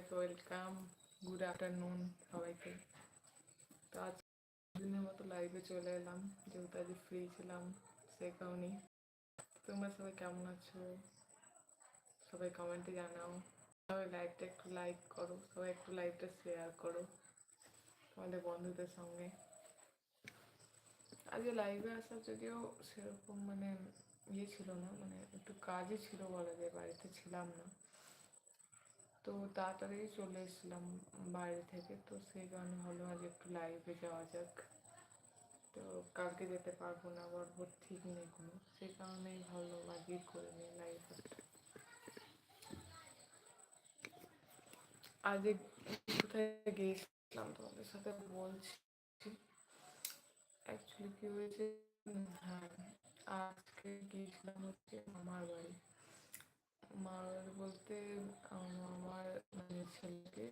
সবাইকে welcome, good afternoon সবাইকে। তো আজ দিনের মতো লাইভে চলে এলাম, যেহেতু আজ ফ্রি ছিলাম, সে কারণেই তোমরা সবাই কেমন আছো? সবাই কমেন্টে জানাও। সবাই লাইভটা একটু লাইক করো, সবাই একটু লাইভটা শেয়ার করো তোমাদের বন্ধুদের সঙ্গে। আজকে লাইভে আসা যদিও সেরকম মানে ইয়ে ছিল না মানে একটু কাজই ছিল বলা যায়, বাড়িতে ছিলাম না। তো তাড়াতাড়ি চলে এসেছিলাম বাইরে থেকে, তো সেই কারণে হলো আজ একটু লাইভে যাওয়া যাক। তো কালকে যেতে পারব না, আবার ওর ঠিক নেই কোনো, সেই কারণেই ভালো আজকে করে নিই লাইভ আজ কোথায় গিয়েছিলাম তোমাদের সাথে বলছি? অ্যাকচুয়ালি কি হয়েছে? হ্যাঁ আজকে গিয়েছিলাম হচ্ছে মামার বাড়ি। বাড়ি বলতে আম, আমার মানে ছেলেকে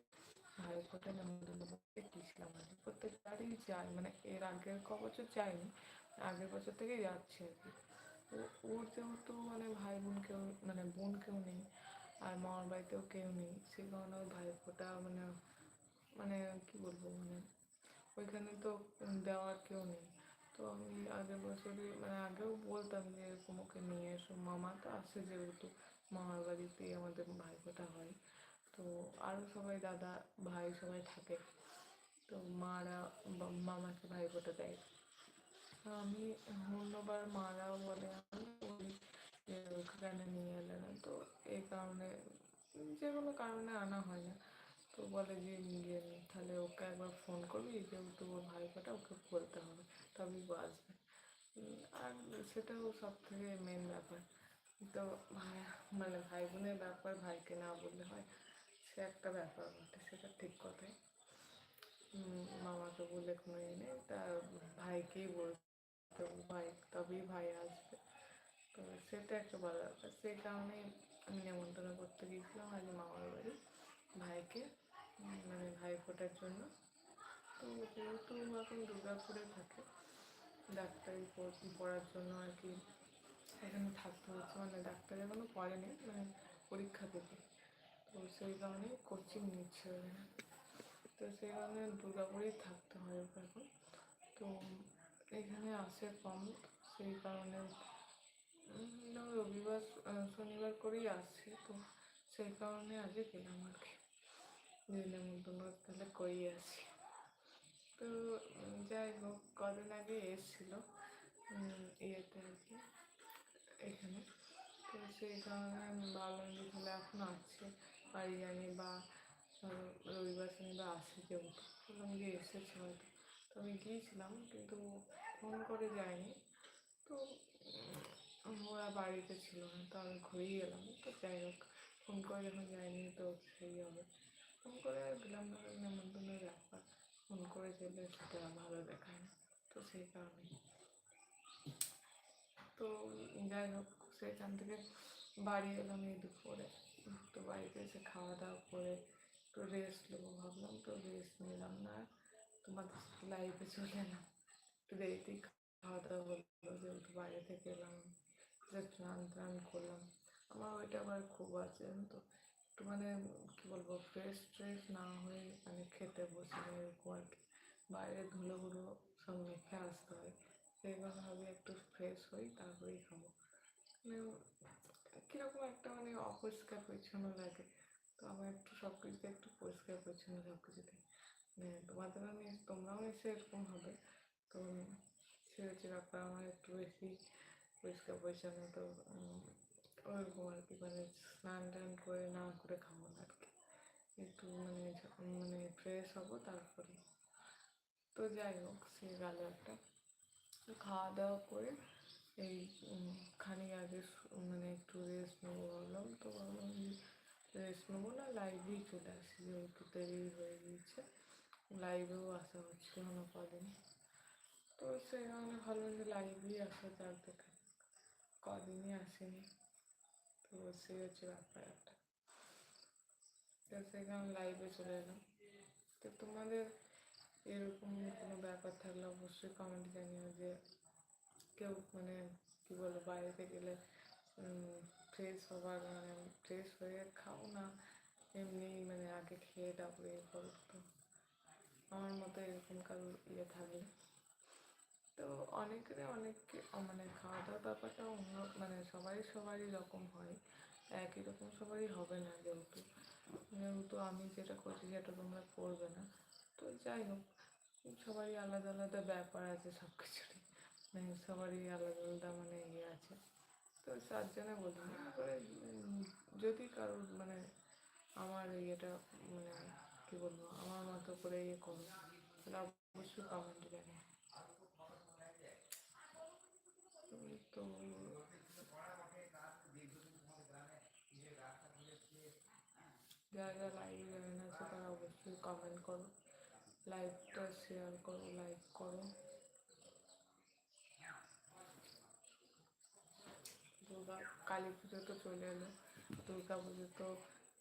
ফোটা নেমন্তন্ন করতে গিয়েছিলাম আর কি। প্রত্যেকবারই যাই মানে এর আগের ক বছর যাইনি আগের বছর থেকে যাচ্ছি আর কি। ওর যেহেতু মানে ভাই বোন কেউ মানে বোন কেউ নেই আর মামার বাড়িতেও কেউ নেই সেই কারণে ওই ভাই ফোটা মানে মানে কি বলব মানে ওইখানে তো দেওয়ার কেউ নেই। তো আমি আগের বছরই মানে আগেও বলতাম যে এরকম ওকে নিয়ে এসো মামা তো আসে যেহেতু। মামার বাড়িতেই আমাদের ভাইফোঁটা হয়। তো আরও সবাই দাদা ভাই সবাই থাকে। তো মারা মামাকে ভাইফোঁটা দেয়। আমি অন্যবার মারাও বলে আমি ওখানে নিয়ে এলে না। তো এই কারণে যে কোনো কারণে আনা হয় না। তো বলে যে নিয়ে তাহলে ওকে একবার ফোন করবি যেহেতু ওর ভাইফোঁটা ওকে বলতে হবে। তবেই উম, আর সেটাও সব থেকে মেন ব্যাপার। তো ভাই মানে ভাই বোনের ব্যাপার ভাইকে না বললে হয়, সে একটা ব্যাপার বটে, সেটা ঠিক কথাই। মামাকে বলে কোনো ইয়ে নেই, তা ভাইকেই বলতে ভাই তবেই ভাই আসবে। তো সেটা একটা বড় ব্যাপার, সেই কারণেই আমি নেমন্তন্ন করতে গিয়েছিলাম আজ মামার বাড়ি ভাইকে মানে ভাই ফোটার জন্য। তো যেহেতু এখন দুর্গাপুরে থাকে, ডাক্তারি পড়ার জন্য আর কি এখানে থাকতে হচ্ছে মানে ডাক্তার এখনও পড়েনি মানে পরীক্ষা দেবে। তো সেই কারণে কোচিং নিচ্ছে তো সেই কারণে দুর্গাপুরেই থাকতে হয় ওকে এখন তো এখানে আসে কম, সেই কারণে রবিবার শনিবার করেই আসছে তো সেই কারণে আজকে গেলাম আর কি। নেমন্তন্ন তাহলে করিয়ে আসি। তো যাই হোক, কদিন আগে এসেছিল ইয়েতে আর কি। এখানে। তো সেই কারণে আমি ভাবলাম যে তাহলে এখন আসছে। বাড়ি জানি বা রবিবার শনিবার আসে যেহেতু বললাম যে এসেছে হয়তো। তো আমি গিয়েছিলাম, কিন্তু ফোন করে যায়নি। তো ওরা বাড়িতে ছিল না, তো আমি ঘুরেই এলাম। তো যাই হোক ফোন করে যখন যায়নি তো সেই হবে। ফোন করে আর গেলাম না নেমন্তন্নের ব্যাপার। ফোন করে গেলে সেটা ভালো দেখায় না। তো সেই কারণেই। তো যাই হোক, সেখান থেকে বাড়ি এলাম এই দুপুরে। তো বাড়িতে এসে খাওয়া দাওয়া করে একটু রেস্ট নেব ভাবলাম, তো রেস্ট নিলাম না। আর তোমাদের লাইফে চলে এলাম একটু দেরিতেই খাওয়া দাওয়া হলো, যেহেতু বাইরে থেকে এলাম স্নান টান করলাম। আমার ওইটা আবার খুব আছে তো? একটু মানে কী বলব ফ্রেশ ট্রেশ না হয়ে মানে খেতে বসে এরকম আর কি। বাইরে ধুলোগুলো সব মেখে আসতে হয়। সেইবার ভাবি একটু ফ্রেশ হই, তারপরেই খাব। মানে কীরকম একটা মানে অপরিষ্কার পরিচ্ছন্ন লাগে। তো আমার একটু সব কিছুতে একটু পরিষ্কার পরিচ্ছন্ন সব কিছুতে মানে তোমাদের আমি, তোমরাও এসে এরকম হবে। তো সে হচ্ছে ব্যাপার আমার একটু বেশি পরিষ্কার পরিচ্ছন্ন, তো ওরকম আর কি মানে স্নান টান করে না করে খাব না আর কি। একটু মানে মানে ফ্রেশ হব তারপরে। তো যাই হোক, সে গেল একটা। তো খাওয়া দাওয়া করে এই খানিক আগে মানে একটু রেস্ট নেব ভাবলাম। তো ভাবলাম যে রেস্ট নেব না লাইভেই চলে আসি, যেহেতু দেরি হয়ে গিয়েছে। লাইভেও আসা হচ্ছিল না কদিন তো সেই কারণে ভাবলাম যে লাইভেই আসা যাক, দেখা। কদিনই আসেনি। তো সেই হচ্ছে ব্যাপার একটা। তো সেই কারণে লাইভে চলে এলাম। তো তোমাদের এরকম কোনো ব্যাপার থাকলে অবশ্যই কমেন্টে জানিও যে কেউ মানে কী বলব বাইরেতে গেলে ফ্রেশ হবার মানে ফ্রেশ হয়ে খাও না, এমনি মানে আগে খেয়ে তারপরে ইয়ে করো তো। আমার মতো এরকম কারোর ইয়ে থাকলে তো অনেকেরই অনেক মানে খাওয়া দাওয়ার ব্যাপারটা অন্য মানে সবাই সবারই রকম হয়। একই রকম সবারই হবে না যেহেতু। যেহেতু আমি যেটা করছি সেটা তোমরা করবে না। তো যাই হোক সবারই আলাদা আলাদা ব্যাপার আছে সব কিছুরই মানে সবারই আলাদা আলাদা মানে ইয়ে আছে। তো তার জন্য বলি যদি কারোর মানে আমার ইয়েটা মানে কী বলব, আমার মতো করে ইয়ে করো, তাহলে অবশ্যই কমেন্টে জানিয়ে তো, যারা যারা লাইভে জয়েন আছে, তারা অবশ্যই কমেন্ট করো। লাইভটা শেয়ার করো, লাইক করো। দুর্গা, কালী পুজো তো চলে এলো। দুর্গা পুজো তো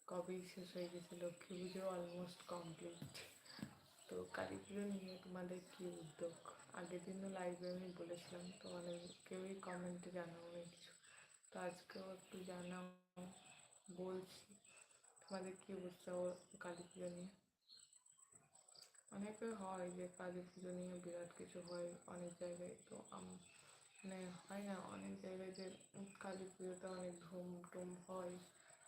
কবেই শেষ হয়ে গেছে? লক্ষ্মী পুজো অলমোস্ট কমপ্লিট তো কালী পুজো নিয়ে তোমাদের কী উদ্যোগ? আগের দিনও লাইভে আমি বলেছিলাম তো অনেক কেউই কমেন্টে জানাও অনেক কিছু। তো আজকেও একটু জানাও বলছি, তোমাদের কী অবস্থা কালী পুজো নিয়ে? অনেকে হয় যে কালী পুজো নিয়ে বিরাট কিছু হয় অনেক জায়গায়। তো মানে হয় না, অনেক জায়গায় যে কালী পুজোতে অনেক ধুম টুম হয়।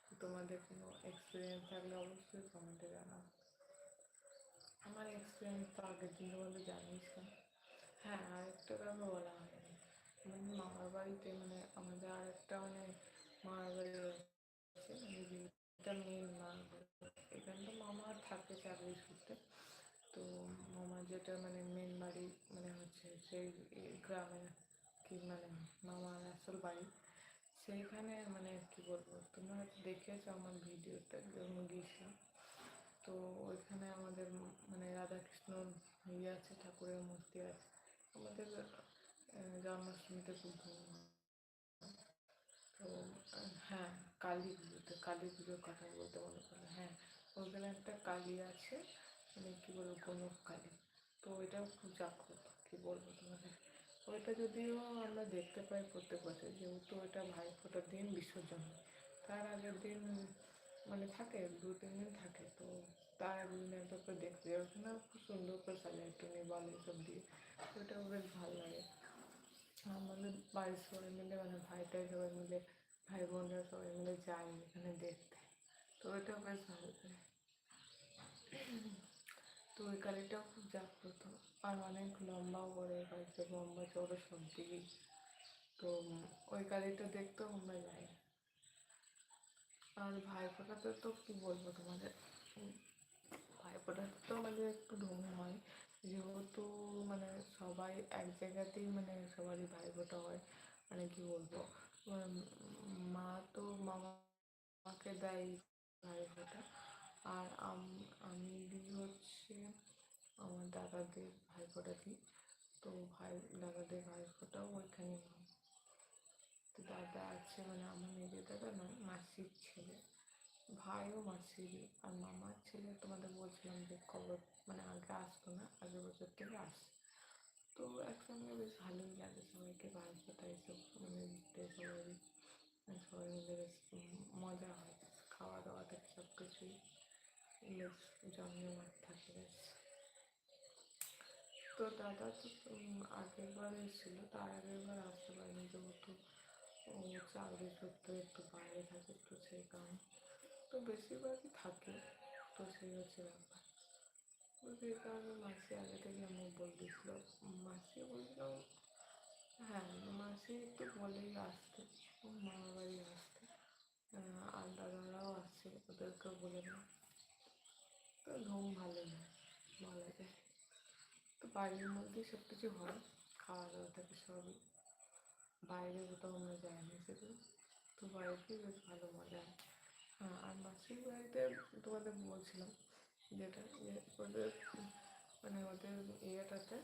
তো তোমাদের কোনো এক্সপিরিয়েন্স থাকলে অবশ্যই কমেন্টে জানাও। আমার এক্সপিরিয়েন্স তো আগের দিন বলে জানিয়েছিলাম। হ্যাঁ আরেকটা কথা বলা হয়নি। আমাদের মামার বাড়িতে মানে আমাদের আরেকটা মানে মামার বাড়ি আছে মানে মেন মামার এখানে তো মামা থাকে চাকরি সূত্রে। তো মামা যেটা মানে মেন বাড়ি মানে হচ্ছে সেই গ্রামে কি মানে মামার আসল বাড়ি, সেইখানে মানে কি বলব, তোমরা দেখেছ আমার যখন গিয়েছিলাম তো ওইখানে আমাদের মানে রাধাকৃষ্ণ ইয়ে আছে, ঠাকুরের মূর্তি আছে। আমাদের জন্মাষ্টমীতে খুব তো হ্যাঁ কালী পুজোতে, কালী পুজোর কথা বলতে মনে করল হ্যাঁ ওইখানে একটা কালী আছে। মানে কী বলব গণক কালী তো ওইটাও খুব জাগ্রত, কী বলব তোমাদের ওইটা যদিও আমরা দেখতে পাই প্রত্যেক বছর, যেহেতু ওইটা ভাইফোঁটার দিন বিসর্জন তার আগের দিন মানে থাকে, দু, তিন দিন থাকে, তো তার আগের দিন একটা করে দেখতে ওখানে খুব সুন্দর করে সাজায়, টুনি, বল এসব দিয়ে। ওইটাও বেশ ভালো লাগে। আমাদের বাড়ির সবাই মিলে মানে ভাইটাই সবাই মিলে, ভাই বোনরা সবাই মিলে যায় এখানে দেখতে। তো ওইটাও বেশ ভালো লাগে। তো ওই কালীটাও খুব জাগ্রত। আর অনেক লম্বাও করে বাড়িতে লম্বা চড়ো সব তো ওই কালীটা দেখতেও আমরা যাই। আর ভাইফোঁটাতে তো কী বলব তোমাদের? ভাইফোঁটাতে তো আমাদের একটু ধুম হয়। যেহেতু মানে সবাই এক জায়গাতেই মানে সবারই ভাইফোঁটা হয়। মানে কী বলব? মা তো মামাকে দেয় ভাইফোঁটা। আর আমি হচ্ছে আমার দাদাদের ভাইফোঁটা দিই। তো ভাই, দাদাদের ভাইফোঁটাও ওইখানে তো দাদা আছে মানে আমার নিজের দাদা নয় মাসির ছেলে। ভাইও মাসির আর মামার ছেলে, তোমাদের বলছিলাম যে কবর মানে আগে আসতো না, আগের বছর থেকে আসে তো একসঙ্গে বেশ ভালোই লাগে সবাইকে ভাইফোঁটা এসব মানে দিতে সবাই সবাই মিলে বেশ মজা হয়। খাওয়া দাওয়া থেকে সব কিছুই জমজমাট থাকে তো দাদা তো আগের বার এসেছিল, তার আগের বার আসতে পারেনি, যেহেতু চাকরি সূত্রে একটু বাইরে থাকে, তো সেই কারণে। তো বেশিরভাগই থাকে, তো সেই হচ্ছে ব্যাপার। তো সেই কারণে মাসি আগে থেকে আমাকে বলে দিয়েছিল। মাসি বলছিল হ্যাঁ মাসি একটু বলেই আসতে মামার বাড়ি আসতে। আর দাদারাও আসছে, ওদেরকেও বলে না ঘুম ভালো না, বলা যায়। তো বাড়ির মধ্যেই সব কিছু হয় খাওয়া দাওয়া থেকে সবই বাইরে কোথাও আমরা যাই না সেগুলো তো বাড়িতেই বেশ ভালো মজা হয়। হ্যাঁ আর মাসির বাড়িতে তোমাদের বলছিলাম যেটা যে ওদের মানে ওদের ইয়েটাতে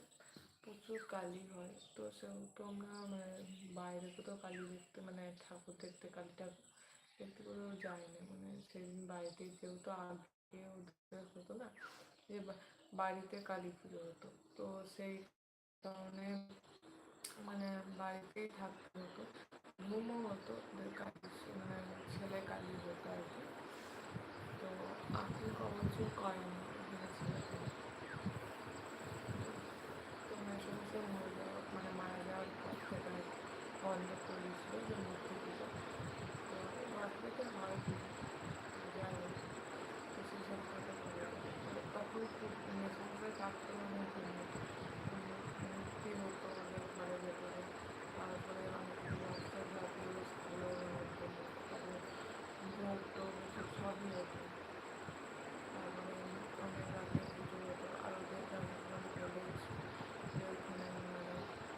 প্রচুর কালী হয়, তো সেহেতু আমরা মানে বাইরে কোথাও কালী দেখতে মানে ঠাকুর দেখতে, কালী ঠাকুর দেখতে কোথাও যাই না মানে সেদিন বাড়িতেই যেহেতু আগে হতো না? যে বাড়িতে কালী পুজো হতো। তো সেই কারণে মানে বাড়িতেই থাকতে হতো। ঘুমও হতো, ওদের কালী মানে ছেলে কালী হতো আর কি। তো কবচ কিছু করেনি? তো মেসোমশাই মরে মানে মারা যাওয়ার পর থেকে বন্ধ করে দিয়েছিল যে মূর্তি পুজো। তো বাচ্চাতে হয় যাই হোক তো সেসব কথা করে তখন খুব মেসোমশাই থাকতো অনেক মূর্তি হতো আমাদের ঘরের ভেতরে তারপরে অনেক রাস্তা জাতীয় স্কুলের মধ্যে তারপরে ভোগ সবই হতো তারপরে অনেক রাতে পুজো হতো আর ওদের আমাকে বলেছি যে ওখানে মানে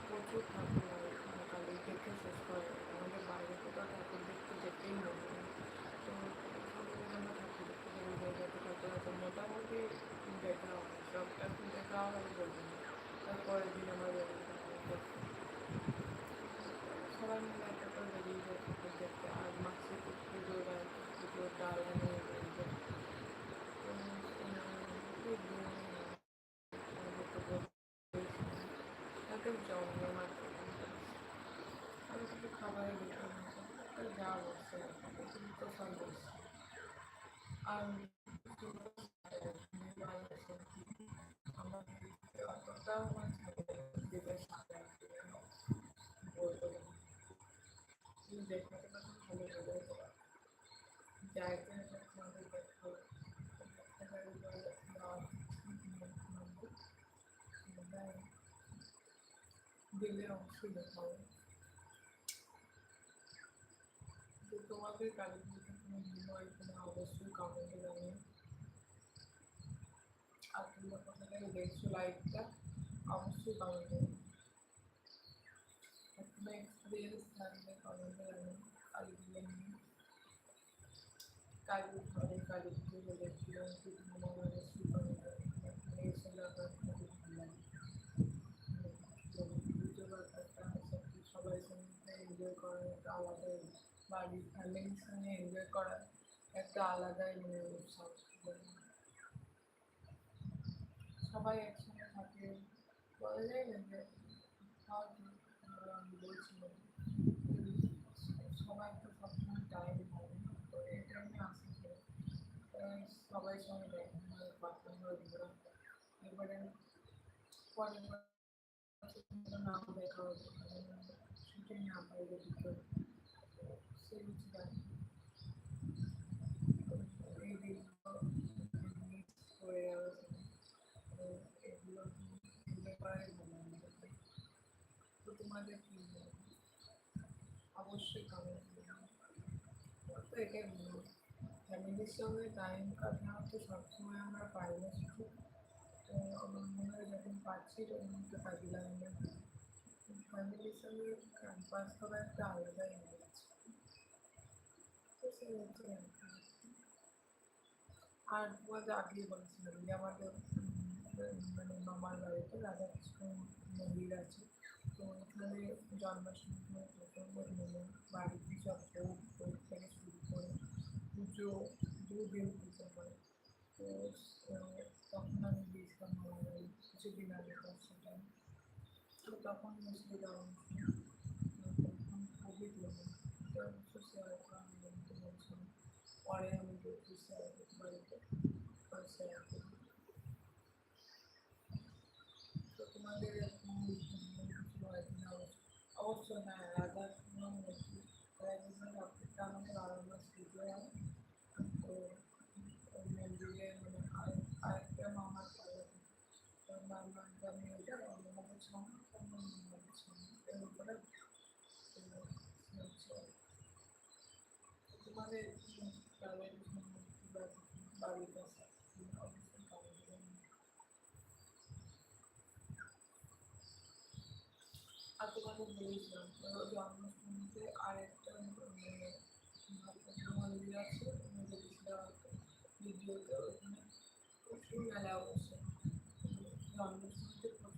প্রচুর ঠাকুর হয় ওখানে কালী দেখে শেষ করে আমাদের বাইরে কোথাও ঠাকুর দেখতে যেতেই হয় তো আমরা ঠাকুর দেখতে জায়গাতে ঠাকুর আছে মোটামুটি দেখা হয় সব এখন দেখা হয় বলব না তারপরের দিন আমরা বেরিয়ে যাই সবাই মিলে একটা করে বেরিয়ে যায় ঠাকুর দেখতে, আর মাসে পুজোর আর পুজোর ডালা নিয়ে বেরিয়ে যায় তাকে জন্মে মাত্র আমি কিছু খাবারের ভিতরে যা বলছে তো সব বলছে আর আমার অতটাও আমার দিতে দেখতে পাচ্ছি ভালো ভালো জায়গা আমাদের দেখতে দিলে অবশ্যই দেখা হবে তো তোমাদের কালী পুজোতে কোনো ভিন্ন এখানে অবশ্যই কমেন্টে জানিও আর তোমরা কোথা থেকে দেখছ লাইভটা অবশ্যই কমেন্টে কোনো এক্সপিরিয়েন্স থাকলে কমেন্টে কালী নিয়ে কালী ঘরে কালী পুজো পুজো ব্যাপারটা সত্যি সবাই সঙ্গে বাড়ির ফ্যামিলির সঙ্গে এনজয় করার একটা আলাদাই মানে সবাই একসঙ্গে থাকে বলা যায় আমি বলছিলাম সবাই তো সবসময় টাইম হয় না তো এই টাইমে আসে সবাই সঙ্গে হয় ঘোরা এবারে নাম দেখা হতো শুটিং না এগুলো তো তোমাদের অবশ্যই কমেন্ট তো এটাই ফ্যামিলির সঙ্গে টাইম কাটানো তো সবসময় আমরা পাই না শুধু তো আমার মনে হয় যখন পাচ্ছি তখন একটু কাজে লাগানো ফ্যামিলির সঙ্গে পাস করা একটা আলাদাই হয়ে গেছে তো সেই হচ্ছে আর তোমাদের আগেই বলছিলাম যে আমাদের মানে মামার বাড়িতে রাধাকৃষ্ণ মন্দির আছে তো ওখানে জন্মাষ্টমী প্রচণ্ড ধুমধাম বাড়িতে সব ভোগ ভোগ থেকে শুরু করে পুজো দুদিন পুজো হয় তো তখন আমি গিয়েছিলাম মামার বাড়ি কিছুদিন আগে সেটা তো তখন মুসলিম তখন খুবই ধুমধাম তো অবশ্য শেয়ার করা আমি বলছিলাম পরে আমি দেখি শেয়ার করতে বাড়িতে শেয়ার করি তো তোমাদের এরকম কিছু হয় কিনা অবশ্যই হ্যাঁ রাধা মূর্তি রাধাকৃষ্ণ ঠাকুরটা আমাদের বারো মাস পুজো হয় তো ওই মন্দিরে মানে আরেক আরেকটা মামার পাড়া তো মামার গ্রামে ওটা আমাদের সঙ্গে মামাদের সঙ্গে এর উপরে হচ্ছে তোমাদের রাধাকৃষ্ণ মূর্তি বা বাড়িতে অবশ্যই পাওয়া যাবে আর তোমাকে বলেছিলাম জন্মাষ্টমীতে আরেকটা মানে মন্দির আছে তুমি দেখেছিলাম ভিডিওতে ওখানে প্রচুর মেলা বসে জন্মাষ্টমীতে প্রচণ্ড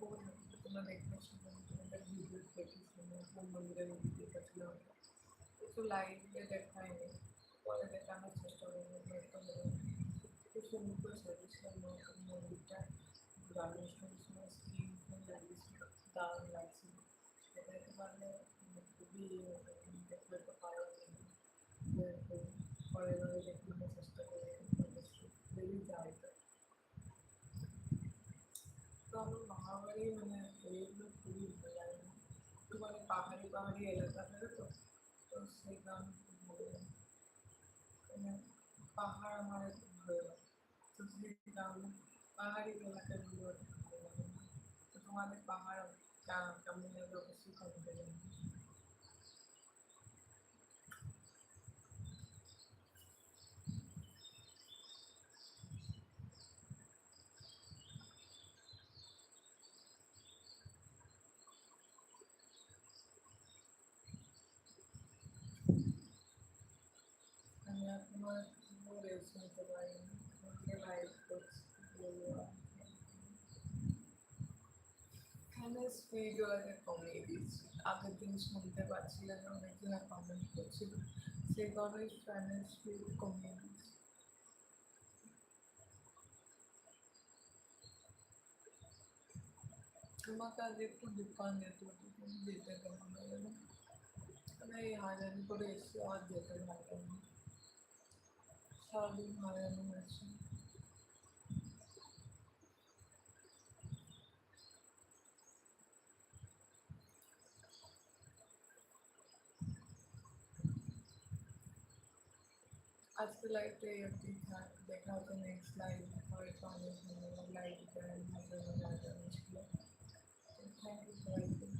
ঠাকুরকে তোমরা দেখতে শুনো তোমাদের ভিডিও দেখেছি কোন মন্দিরের ভিডিও ছিল একটু লাইভে দেখায়নি পরে দেখানোর চেষ্টা করব একটু খুব সুন্দর করে সাজিয়েছিলাম মহাপ্রভু মন্দিরটা রামেশ্বরের সময় স্ক্রিন ফোন লাগিয়েছিল দারুণ লাগছিল এটা দেখতে পারলে খুবই দেখলে তো ভালো লাগে পরে পরে দেখানোর চেষ্টা করে বেরিয়ে যায় তো তো আমার মানে মানে মানে পাহাড় আমার ভালো পাহাড়ি এলাকাগুলো তো তোমাদের পাহাড় কেমন লাগে? অবশ্যই আমি এখনও একটু রেস্ট নিতে পারিনি আমাকে লাইভ করছি বলব ফ্যানের স্পিডগুলোকে কমিয়ে দিয়েছি আগের দিন শুনতে পাচ্ছিলেন না অনেকজনে কমেন্ট করছিল সেই কারণে ফ্যানের স্পিড কমিয়ে দিয়েছি তোমাকে আজ একটু দোকান যেতে হতো তুমি যেতে কেমন হয়ে গেল মানে এই হাজারি করে এসে আর যেতে ভালো না I feel like they have been had, they have the next slide for it on this one, like, and have the. Thank you for.